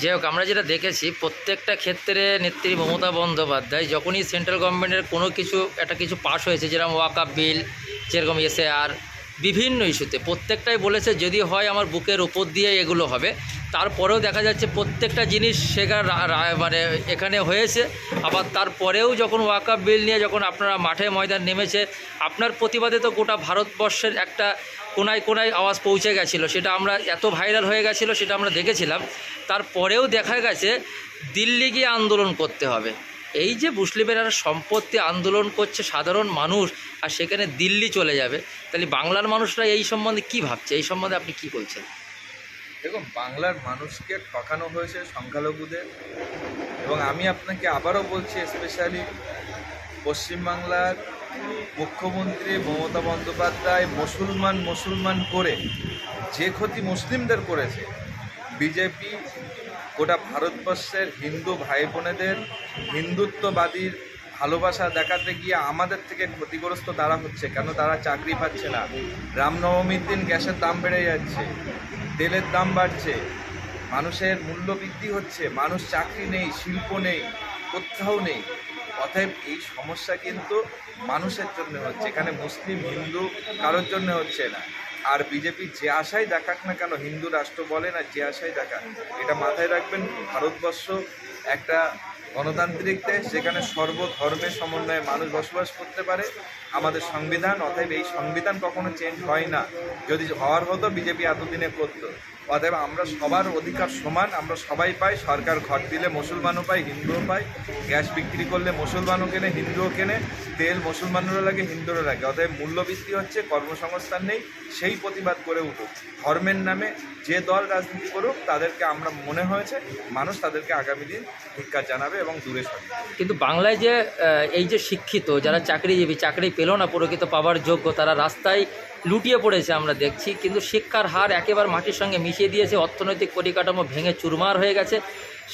যে হোক, আমরা যেটা দেখেছি, প্রত্যেকটা ক্ষেত্রে নেত্রী মমতা বন্দ্যোপাধ্যায় যখনই সেন্ট্রাল গভর্নমেন্টের কোনো কিছু, একটা কিছু পাশ হয়েছে, যেরকম ওয়াকাপ বিল যেরকম এসএআর বিভিন্ন ইস্যুতে। প্রত্যেকটাই বলেছে যদি হয় আমার বুকের উপর দিয়ে এগুলো হবে। তারপরেও দেখা যাচ্ছে প্রত্যেকটা জিনিস সেখানে মানে এখানে হয়েছে। আবার তারপরেও যখন ওয়াকাপ বিল নিয়ে যখন আপনারা মাঠে ময়দান নেমেছে, আপনার প্রতিবাদে তো গোটা ভারতবর্ষের একটা কোনায় কোনায় আওয়াজ পৌঁছে গেছিল। সেটা আমরা এত ভাইরাল হয়ে গেছিল সেটা আমরা দেখেছিলাম। তারপরেও দেখা গেছে দিল্লি গিয়ে আন্দোলন করতে হবে। এই যে মুসলিমের সম্পত্তি আন্দোলন করছে সাধারণ মানুষ, আর সেখানে দিল্লি চলে যাবে, তাহলে বাংলার মানুষরা এই সম্বন্ধে কি ভাবছে? এই সম্বন্ধে আপনি কি বলছেন? দেখুন, বাংলার মানুষকে ঠকানো হয়েছে সংখ্যালঘুদের, এবং আমি আপনাকে আবারও বলছি স্পেশালি পশ্চিমবাংলার মুখ্যমন্ত্রী মমতা বন্দ্যোপাধ্যায় মুসলমান মুসলমান করে যে ক্ষতি মুসলিমদের করেছে, বিজেপি গোটা ভারতবর্ষের হিন্দু ভাই বোনেদের হিন্দুত্ববাদীর ভালোবাসা দেখাতে গিয়ে আমাদের থেকে ক্ষতিগ্রস্ত তারা হচ্ছে, কেন তারা চাকরি পাচ্ছে না? রামনবমীর দিন গ্যাসের দাম বেড়ে যাচ্ছে, তেলের দাম বাড়ছে, মানুষের মূল্য বৃদ্ধি হচ্ছে, মানুষ চাকরি নেই, শিল্প নেই, কোথাও নেই। অতএব এই সমস্যা কিন্তু মানুষের জন্য হচ্ছে, এখানে মুসলিম, হিন্দু কারোর জন্য হচ্ছে না। আর বিজেপি যে আশাই দেখাক না কেন, হিন্দু রাষ্ট্র বলে না যে আশায় দেখাক, এটা মাথায় রাখবেন, ভারতবর্ষ একটা গণতান্ত্রিক দেশ, যেখানে সর্বধর্মের সমন্বয়ে মানুষ বসবাস করতে পারে। আমাদের সংবিধান, অতএব এই সংবিধান কখনো চেঞ্জ হয় না। যদি হওয়ার হতো বিজেপি এতদিনে করতো। অতএব আমরা সবার অধিকার সমান, আমরা সবাই পাই, সরকার ঘর দিলে মুসলমানও পাই, হিন্দুও পাই। গ্যাস বিক্রি করলে মুসলমানও কেনে, হিন্দুও কেনে, তেল মুসলমানেরও লাগে, হিন্দুরও লাগে। অতএব মূল্যবৃদ্ধি হচ্ছে, কর্মসংস্থান নেই, সেই প্রতিবাদ করে উঠুক। ধর্মের নামে যে দল রাজনীতি করুক, তাদেরকে আমরা মনে হয়েছে, মানুষ তাদেরকে আগামী দিন ধিক্কার জানাবে এবং দূরে সরবে কিন্তু বাংলায় যে এই যে শিক্ষিত, যারা চাকরিজীবী, চাকরি পেল না, প্রকৃত পাওয়ার যোগ্য, তারা রাস্তায় লুটিয়ে পড়েছে আমরা দেখছি। কিন্তু শিক্ষার হার একেবারে মাটির সঙ্গে মিশিয়ে দিয়েছে অর্থনৈতিক পরিকাঠামো ভেঙে চুরমার হয়ে গেছে।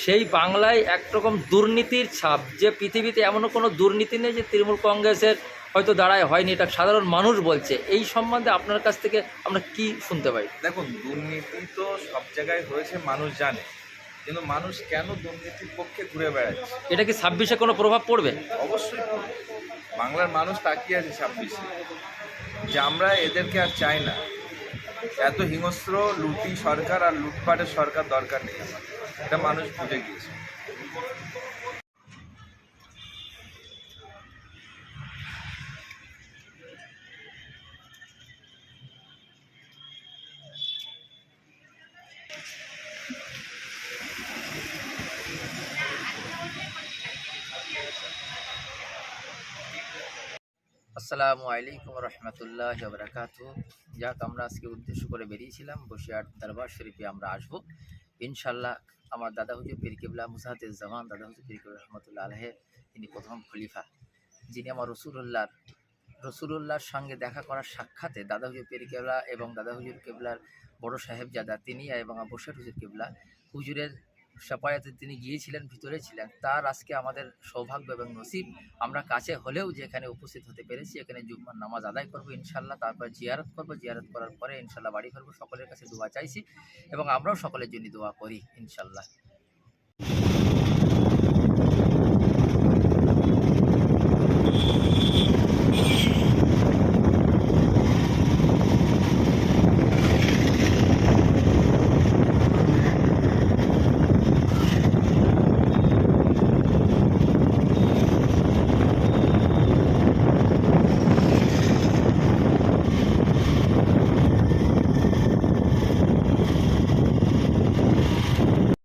সেই বাংলায় একরকম দুর্নীতির ছাপ যে পৃথিবীতে এমনও কোনো দুর্নীতি নেই যে তৃণমূল কংগ্রেসের হয়তো দাঁড়ায় হয়নি এটা সাধারণ মানুষ বলছে। এই সম্বন্ধে আপনার কাছ থেকে আমরা কি শুনতে পাই? দেখুন দুর্নীতি তো সব জায়গায় হয়েছে মানুষ জানে। কিন্তু মানুষ কেন দুর্নীতির পক্ষে ঘুরে বেড়াচ্ছে? এটা কি ছাব্বিশে কোনো প্রভাব পড়বে? অবশ্যই পড়বে। বাংলার মানুষ তাকিয়ে আছে ছাব্বিশে। যে আমরা এদেরকে আর চাই না। এত হিংস্র লুটি সরকার আর লুটপাটের সরকার দরকার নেই আমার। এটা মানুষ বুঝে গিয়েছে। আসসালামু আলাইকুম রহমতুল্লাহ বরকাত যাক, আমরা আজকে উদ্দেশ্য করে বেরিয়েছিলাম, বসিরহাট দরবার শরীফে আমরা আসব। ইনশাল্লাহ আমার দাদা হুজুর পীর কিবলা মুসাহাতির জামান, দাদা হুজুর পীর কিবলা রহমতুল্লাহ আলহে তিনি প্রথম খলিফা। যিনি আমার রসুল্লাহর রসুলুল্লাহর সঙ্গে দেখা করার সাক্ষাতে দাদা হুজুর পীর কেবলা এবং দাদা হুজুর কেবলার বড় সাহেবজাদা, তিনি এবং বসির হুজুর কেবলা হুজুরের সাপায়াতে তিনি গিয়েছিলেন, ভিতরে ছিলেন। তার আজকে আমাদের সৌভাগ্য এবং নসিব, আমরা কাছে হলেও যে এখানে উপস্থিত হতে পেরেছি, এখানে জুম্মার নামাজ আদায় করব ইনশাল্লাহ তারপর জিয়ারত করব, জিয়ারত করার পরে ইনশাল্লাহ বাড়ি ফিরবো, সকলের কাছে দোয়া চাইছি এবং আমরাও সকলের জন্য দোয়া করি ইনশাল্লাহ